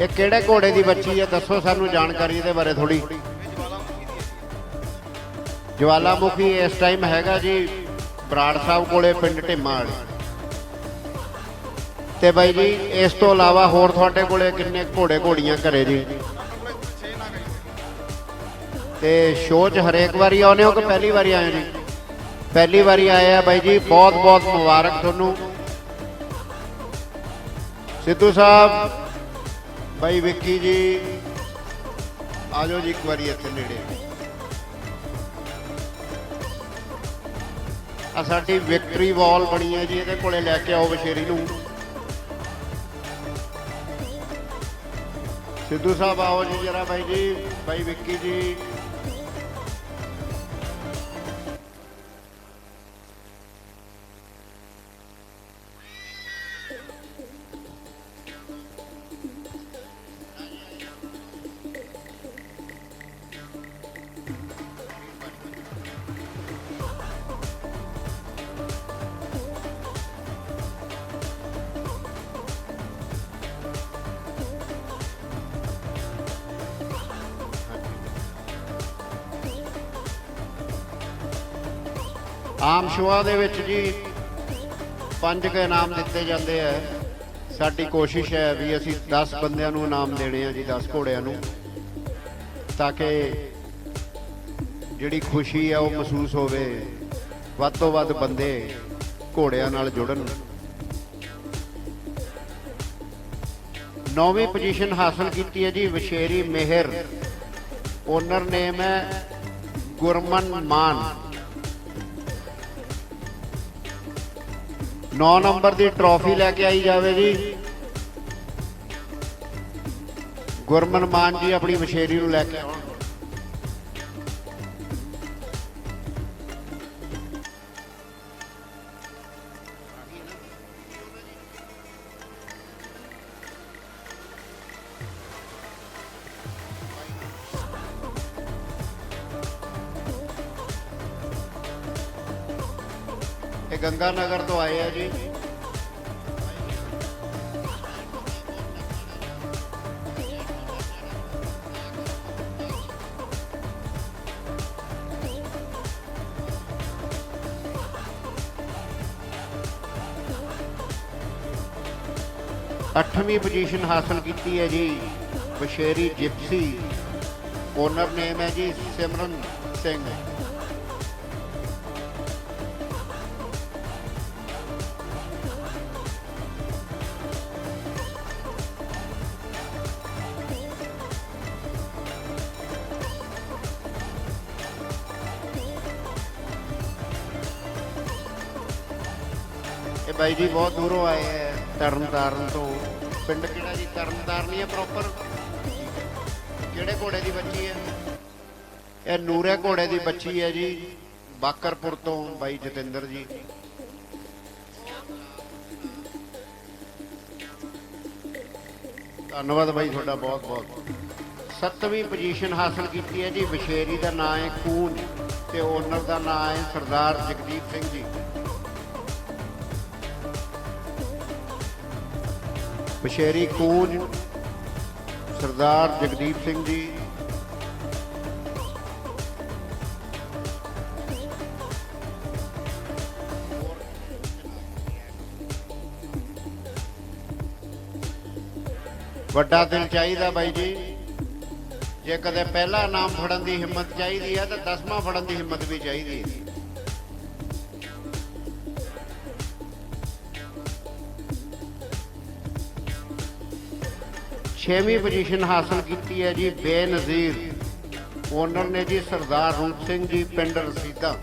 ਇਹ ਕਿਹੜੇ ਘੋੜੇ ਦੀ ਬੱਚੀ ਹੈ? ਦੱਸੋ ਸਾਨੂੰ ਜਾਣਕਾਰੀ ਇਹਦੇ ਬਾਰੇ ਥੋੜੀ ਜਵਾਲਾਮੁਖੀ ਇਸ ਟਾਈਮ ਹੈਗਾ ਜੀ ਬਰਾੜ ਸਾਹਿਬ ਕੋਲੇ, ਪਿੰਡ ਢਿੱਮਾ ਵਾਲੀ। ਤੇ ਬਾਈ ਜੀ, ਇਸ ਤੋਂ ਇਲਾਵਾ ਹੋਰ ਤੁਹਾਡੇ ਕੋਲੇ ਕਿੰਨੇ ਘੋੜੇ ਘੋੜੀਆਂ ਘਰੇ ਜੀ? ਤੇ ਸ਼ੋਅ 'ਚ ਹਰੇਕ ਵਾਰੀ ਆਉਂਦੇ ਹੋ ਕਿ ਪਹਿਲੀ ਵਾਰੀ ਆਏ ਹੋ ਜੀ? ਪਹਿਲੀ ਵਾਰੀ ਆਏ ਆ ਬਾਈ ਜੀ ਬਹੁਤ ਬਹੁਤ ਮੁਬਾਰਕ ਤੁਹਾਨੂੰ। ਸਿੱਧੂ ਸਾਹਿਬ ਬਾਈ ਵਿੱਕੀ ਜੀ, ਆਜੋ ਜੀ ਇੱਕ ਵਾਰੀ ਇੱਥੇ ਨੇੜੇ। ਆ ਸਾਡੀ ਵਿਕਟਰੀ ਵਾਲ ਬਣੀ ਹੈ ਜੀ, ਇਹਦੇ ਕੋਲੇ ਲੈ ਕੇ ਆਓ ਬਸ਼ੇਰੀ ਨੂੰ। ਸਿੱਧੂ ਸਾਹਿਬ ਆਓ ਜੀ ਜਰਾ ਬਾਈ ਜੀ, ਬਾਈ ਵਿੱਕੀ ਜੀ। ਆਮ ਸ਼ੋਆਂ ਦੇ ਵਿੱਚ ਜੀ ਪੰਜ ਕੇ ਇਨਾਮ ਦਿੱਤੇ ਜਾਂਦੇ ਆ। ਸਾਡੀ ਕੋਸ਼ਿਸ਼ ਹੈ ਵੀ ਅਸੀਂ 10 ਬੰਦਿਆਂ ਨੂੰ ਇਨਾਮ ਦੇਣੇ ਆ ਜੀ 10 ਘੋੜਿਆਂ ਨੂੰ, ਤਾਂ ਕਿ ਜਿਹੜੀ ਖੁਸ਼ੀ ਹੈ ਉਹ ਮਹਿਸੂਸ ਹੋਵੇ, ਵੱਧ ਤੋਂ ਵੱਧ ਬੰਦੇ ਘੋੜਿਆਂ ਨਾਲ ਜੁੜਨ। ਨੌਵੀਂ ਪੋਜੀਸ਼ਨ ਹਾਸਲ ਕੀਤੀ ਹੈ ਜੀ ਵਿਸ਼ੇਰੀ ਮਿਹਰ। ਓਨਰ ਨੇਮ ਹੈ ਗੁਰਮਨ ਮਾਨ। 9 ਨੰਬਰ ਦੀ ਟਰੋਫੀ ਲੈ ਕੇ ਆਈ ਜਾਵੇ ਜੀ। ਗੁਰਮਨ ਮਾਨ ਜੀ ਆਪਣੀ ਮਸ਼ੇਰੀ ਨੂੰ ਲੈ ਕੇ ਆਉਣ। ਇਹ ਗੰਗਾ ਨਗਰ ਤੋਂ ਆਏ ਆ ਜੀ ਅੱਠਵੀਂ ਪੋਜੀਸ਼ਨ ਹਾਸਲ ਕੀਤੀ ਹੈ ਜੀ ਬਸ਼ੇਰੀ ਜਿਪਸੀ ਓਨਰ ਨੇਮ ਹੈ ਜੀ ਸਿਮਰਨ ਸਿੰਘ ਇਹ ਬਾਈ ਜੀ ਬਹੁਤ ਦੂਰੋਂ ਆਏ ਹੈ ਤਰਨਤਾਰਨ ਤੋਂ। ਪਿੰਡ ਕਿਹੜਾ ਜੀ? ਤਰਨਤਾਰਨ ਹੀ ਹੈ ਪ੍ਰੋਪਰ ਕਿਹੜੇ ਘੋੜੇ ਦੀ ਬੱਚੀ ਹੈ ਇਹ ਨੂਰੇ ਘੋੜੇ ਦੀ ਬੱਚੀ ਹੈ ਜੀ, ਬਾਕਰਪੁਰ ਤੋਂ ਬਾਈ ਜਤਿੰਦਰ ਜੀ। ਧੰਨਵਾਦ ਬਾਈ ਤੁਹਾਡਾ ਬਹੁਤ ਬਹੁਤ। ਸੱਤਵੀਂ ਪੋਜੀਸ਼ਨ ਹਾਸਲ ਕੀਤੀ ਹੈ ਜੀ, ਵਿਸ਼ੇਰੀ ਦਾ ਨਾਮ ਹੈ ਖੂਨ ਤੇ ਓਨਰ ਦਾ ਨਾਮ ਹੈ ਸਰਦਾਰ ਜਗਦੀਪ ਸਿੰਘ ਜੀ। ਬਸ਼ੇਰੀ ਕੂੰਜ, ਸਰਦਾਰ ਜਗਦੀਪ ਸਿੰਘ ਜੀ। ਵੱਡਾ ਦਿਲ ਚਾਹੀਦਾ ਬਾਈ ਜੀ। ਜੇ ਕਦੇ ਪਹਿਲਾ ਨਾਮ ਫੜਨ ਦੀ ਹਿੰਮਤ ਚਾਹੀਦੀ ਹੈ, ਤਾਂ ਦਸਵਾਂ ਫੜਨ ਦੀ ਹਿੰਮਤ ਵੀ ਚਾਹੀਦੀ ਹੈ। ਛੇਵੀਂ ਪੋਜੀਸ਼ਨ ਹਾਸਲ ਕੀਤੀ ਹੈ ਜੀ ਬੇਨਜ਼ੀਰ। ਓਨਰ ਨੇ ਜੀ ਸਰਦਾਰ ਰੂਪ ਸਿੰਘ ਜੀ ਪਿੰਡ ਰਸੀਦਾ।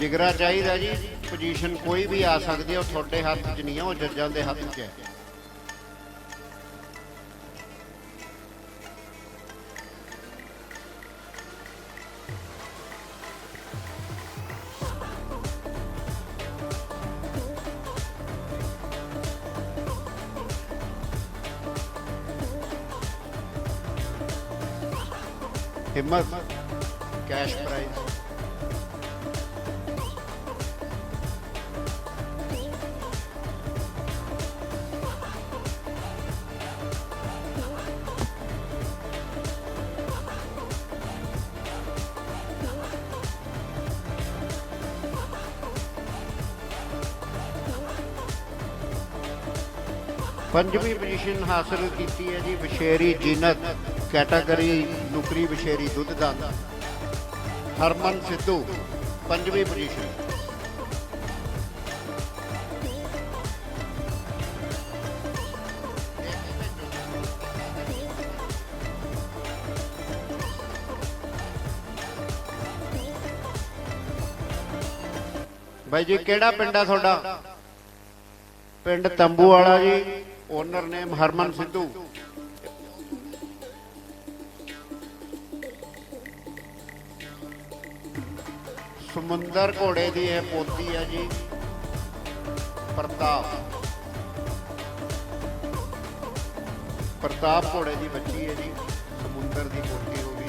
ਜਿਗਰਾ ਚਾਹੀਦਾ ਜੀ, ਪੋਜੀਸ਼ਨ ਕੋਈ ਵੀ ਆ ਸਕਦੀ ਹੈ, ਉਹ ਤੁਹਾਡੇ ਹੱਥ 'ਚ ਨਹੀਂ ਹੈ, ਉਹ ਜੱਜਾਂ ਦੇ ਹੱਥ 'ਚ ਹੈ। ਹਿੰਮਤ ਕੈਸ਼ ਪ੍ਰਾਈਜ਼ ਪੰਜਵੀਂ ਪੋਜੀਸ਼ਨ ਹਾਸਲ ਕੀਤੀ ਹੈ ਜੀ, ਵਿਸ਼ੇਰੀ ਜੀਨਤ ਕੈਟਾਗਰੀ ਨੁਕਰੀ ਵਿਸ਼ੇਰੀ ਦੁੱਧ ਦਾ। ਹਰਮਨ ਸਿੱਧੂ, ਪੰਜਵੀਂ ਪੋਜੀਸ਼ਨ ਬਾਈ ਜੀ, ਕਿਹੜਾ ਪਿੰਡ ਆ ਤੁਹਾਡਾ? ਪਿੰਡ ਤੰਬੂ ਵਾਲਾ ਜੀ। ਓਨਰ ਨੇਮ ਹਰਮਨ ਸਿੱਧੂ ਸਮੁੰਦਰ ਘੋੜੇ ਦੀ ਇਹ ਪੋਤੀ ਹੈ ਜੀ ਪ੍ਰਤਾਪ ਪ੍ਰਤਾਪ ਘੋੜੇ ਦੀ ਬੱਚੀ ਹੈ ਜੀ ਸਮੁੰਦਰ ਦੀ ਪੋਤੀ ਹੋ ਗਈ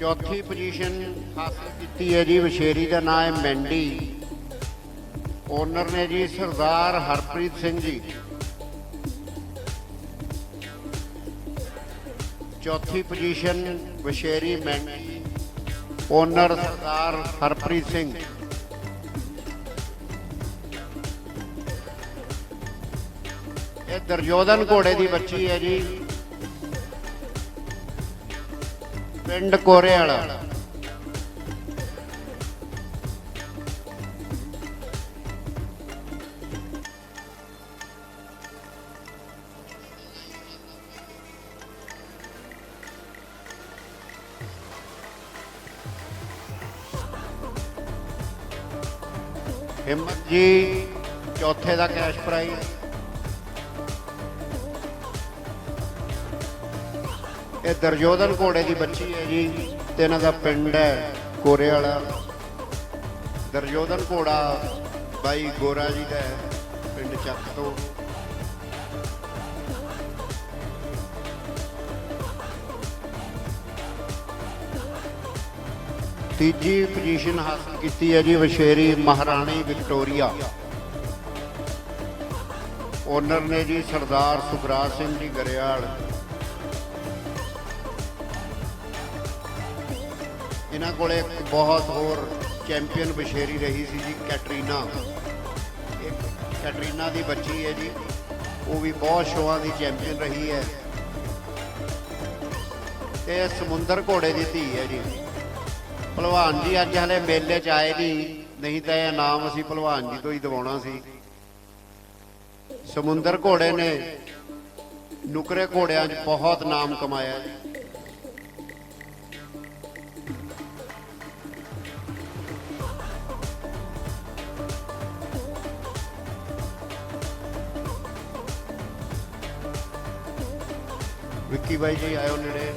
ਚੌਥੀ ਪੋਜੀਸ਼ਨ ਹਾਸਲ ਕੀਤੀ ਹੈ ਜੀ ਵਿਸ਼ੇਰੀ ਦਾ ਨਾਮ ਹੈ ਮੈਂਡੀ। ਓਨਰ ਨੇ ਜੀ ਸਰਦਾਰ ਹਰਪ੍ਰੀਤ ਸਿੰਘ ਜੀ। ਚੌਥੀ ਪੋਜੀਸ਼ਨ ਵਿਸ਼ੇਰੀ ਮੈਂਡੀ। ਓਨਰ ਸਰਦਾਰ ਹਰਪ੍ਰੀਤ ਸਿੰਘ। ਇਹ ਦਰਜੋਧਨ ਘੋੜੇ ਦੀ ਬੱਚੀ ਹੈ ਜੀ। ਪਿੰਡ ਕੋਰੇ ਵਾਲਾ ਹਿੰਮਤ ਜੀ ਚੌਥੇ ਦਾ ਕੈਸ਼ ਪ੍ਰਾਈਜ਼। ਇਹ ਦਰਜੋਧਨ ਘੋੜੇ ਦੀ ਬੱਚੀ ਹੈ ਜੀ ਤੇ ਇਹਨਾਂ ਦਾ ਪਿੰਡ ਹੈ ਕੋਰੇ ਵਾਲਾ। ਦਰਜੋਧਨ ਘੋੜਾ ਬਾਈ ਗੋਰਾ ਜੀ ਦਾ ਹੈ, ਪਿੰਡ ਚੱਕ ਤੋਂ। ਤੀਜੀ ਪੋਜੀਸ਼ਨ ਹਾਸਲ ਕੀਤੀ ਹੈ ਜੀ ਵਿਸ਼ੇਰੀ ਮਹਾਰਾਣੀ ਵਿਕਟੋਰੀਆ। ਓਨਰ ਨੇ ਜੀ ਸਰਦਾਰ ਸੁਖਰਾਜ ਸਿੰਘ ਜੀ ਗਰੇਵਾਲ ਇਹਨਾਂ ਕੋਲੇ ਇੱਕ ਬਹੁਤ ਹੋਰ ਚੈਂਪੀਅਨ ਬਸ਼ੇਰੀ ਰਹੀ ਸੀ ਜੀ, ਕੈਟਰੀਨਾ। ਇੱਕ ਕੈਟਰੀਨਾ ਦੀ ਬੱਚੀ ਹੈ ਜੀ, ਉਹ ਵੀ ਬਹੁਤ ਸ਼ੋਆਂ ਦੀ ਚੈਂਪੀਅਨ ਰਹੀ ਹੈ। ਤੇ ਸਮੁੰਦਰ ਘੋੜੇ ਦੀ ਧੀ ਹੈ ਜੀ। ਭਲਵਾਨ ਜੀ, ਅੱਜ ਹਲੇ ਮੇਲੇ 'ਚ ਆਏ ਨਹੀਂ ਨਹੀਂ ਤਾਂ ਇਹ ਨਾਮ ਅਸੀਂ ਭਲਵਾਨ ਜੀ ਤੋਂ ਹੀ ਦਿਵਾਉਣਾ ਸੀ। ਸਮੁੰਦਰ ਘੋੜੇ ਨੇ, ਨੁਕਰੇ ਘੋੜਿਆਂ 'ਚ ਬਹੁਤ ਨਾਮ ਕਮਾਇਆ ਜੀ। ਵਿੱਕੀ ਬਾਈ ਜੀ ਆਇਓ ਨੇੜੇ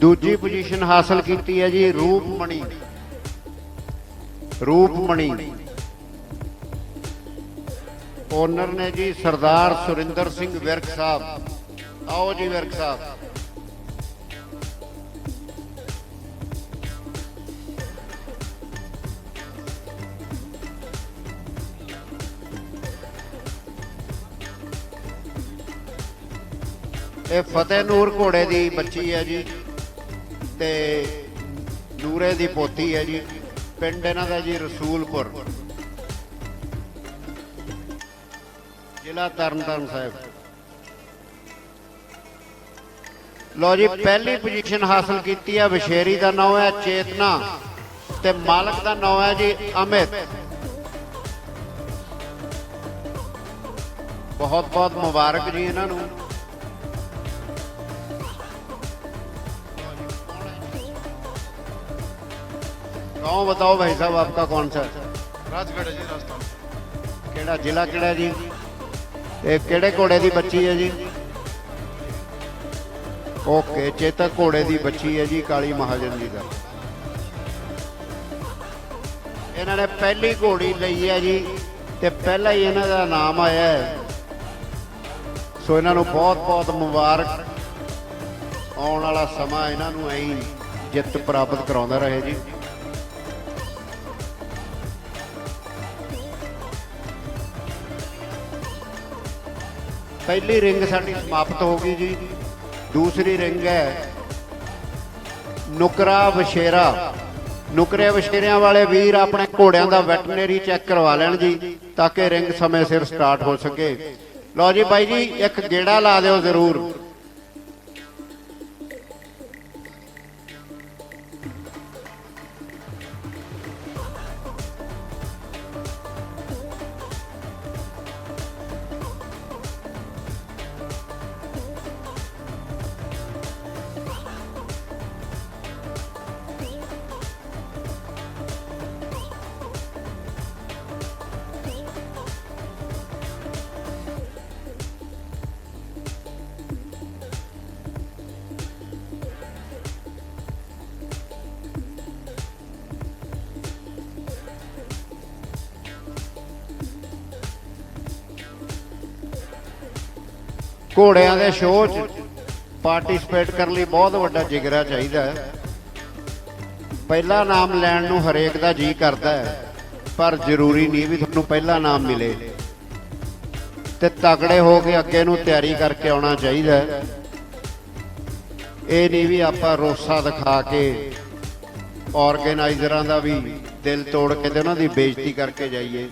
ਦੂਜੀ ਪੋਜੀਸ਼ਨ ਹਾਸਲ ਕੀਤੀ ਹੈ ਜੀ ਰੂਪਮਣੀ ਰੂਪਮਣੀ ਓਨਰ ਨੇ ਜੀ ਸਰਦਾਰ ਸੁਰਿੰਦਰ ਸਿੰਘ ਵਿਰਕ ਸਾਹਿਬ ਆਓ ਜੀ ਵਿਰਕ ਸਾਹਿਬ ਇਹ ਫਤਿਹ ਨੂਰ ਘੋੜੇ ਦੀ ਬੱਚੀ ਹੈ ਜੀ ਤੇ ਨੂਰੇ ਦੀ ਪੋਤੀ ਹੈ ਜੀ। ਪਿੰਡ ਇਹਨਾਂ ਦਾ ਜੀ ਰਸੂਲਪੁਰ। ਜ਼ਿਲ੍ਹਾ ਤਰਨਤਾਰਨ ਸਾਹਿਬ। ਲੋ ਜੀ, ਪਹਿਲੀ ਪੋਜੀਸ਼ਨ ਹਾਸਲ ਕੀਤੀ ਹੈ ਵਿਸ਼ੇਰੀ ਦਾ ਨਾਮ ਹੈ ਚੇਤਨਾ ਤੇ ਮਾਲਕ ਦਾ ਨਾਮ ਹੈ ਜੀ ਅਮਿਤ। ਬਹੁਤ ਬਹੁਤ ਮੁਬਾਰਕ ਜੀ ਇਹਨਾਂ ਨੂੰ। गांव बताओ भाई साहब आपका कौन सा है ਰਾਜਗੜ੍ਹ ਹੈ ਜੀ ਰਾਜਸਥਾਨ ਕਿਹੜਾ ਜ਼ਿਲ੍ਹਾ ਕਿਹੜਾ ਜੀ ਇਹ ਕਿਹੜੇ ਘੋੜੇ ਦੀ ਬੱਚੀ ਹੈ ਜੀ ਓਕੇ ਚੇਤਕ ਘੋੜੇ ਦੀ ਬੱਚੀ ਹੈ ਜੀ ਕਾਲੀ ਮਹਾਜਨ ਜੀ ਦਾ ਇਹਨਾਂ ਨੇ ਪਹਿਲੀ ਘੋੜੀ ਲਈ ਹੈ ਜੀ ਤੇ ਪਹਿਲਾ ਹੀ ਇਹਨਾਂ ਦਾ ਨਾਮ ਆਇਆ ਹੈ ਸੋ ਇਹਨਾਂ ਨੂੰ ਬਹੁਤ ਬਹੁਤ ਮੁਬਾਰਕ ਆਉਣ ਵਾਲਾ ਸਮਾਂ ਇਹਨਾਂ ਨੂੰ ਐਂ ਹੀ ਜਿੱਤ ਪ੍ਰਾਪਤ ਕਰਾਉਂਦਾ ਰਹੇ ਜੀ ਪਹਿਲੀ ਰਿੰਗ ਸਾਡੀ ਸਮਾਪਤ ਹੋ ਗਈ ਜੀ। ਦੂਸਰੀ ਰਿੰਗ ਹੈ ਨੁਕਰਾ ਵਸ਼ੇਰਾ ਨੁਕਰੇ ਵਸ਼ੇਰਿਆਂ ਵਾਲੇ ਵੀਰ ਆਪਣੇ ਘੋੜਿਆਂ ਦਾ ਵੈਟਰਨਰੀ ਚੈੱਕ ਕਰਵਾ ਲੈਣ ਜੀ, ਤਾਂ ਕਿ ਰਿੰਗ ਸਮੇਂ ਸਿਰ ਸਟਾਰਟ ਹੋ ਸਕੇ। ਲਓ ਜੀ ਬਾਈ ਜੀ, ਇੱਕ ਗੇੜਾ ਲਾ ਦਿਓ ਜ਼ਰੂਰ। ਘੋੜਿਆਂ ਦੇ ਸ਼ੋਅ 'ਚ ਪਾਰਟਿਸਿਪੇਟ ਕਰਨ ਲਈ ਬਹੁਤ ਵੱਡਾ ਜਿਗਰਾ ਚਾਹੀਦਾ ਹੈ। ਪਹਿਲਾ ਨਾਮ ਲੈਣ ਨੂੰ ਹਰੇਕ ਦਾ ਜੀ ਕਰਦਾ ਹੈ, ਪਰ ਜ਼ਰੂਰੀ ਨਹੀਂ ਵੀ ਤੁਹਾਨੂੰ ਪਹਿਲਾ ਨਾਮ ਮਿਲੇ। ਤੇ ਤਕੜੇ ਹੋ ਕੇ ਅੱਗੇ ਨੂੰ ਤਿਆਰੀ ਕਰਕੇ ਆਉਣਾ ਚਾਹੀਦਾ ਹੈ। ਇਹ ਨਹੀਂ ਵੀ ਆਪਾਂ ਰੋਸਾ ਦਿਖਾ ਕੇ ਆਰਗੇਨਾਈਜ਼ਰਾਂ ਦਾ ਵੀ ਦਿਲ ਤੋੜ ਕੇ ਤੇ ਉਹਨਾਂ ਦੀ ਬੇਇੱਜ਼ਤੀ ਕਰਕੇ ਜਾਈਏ।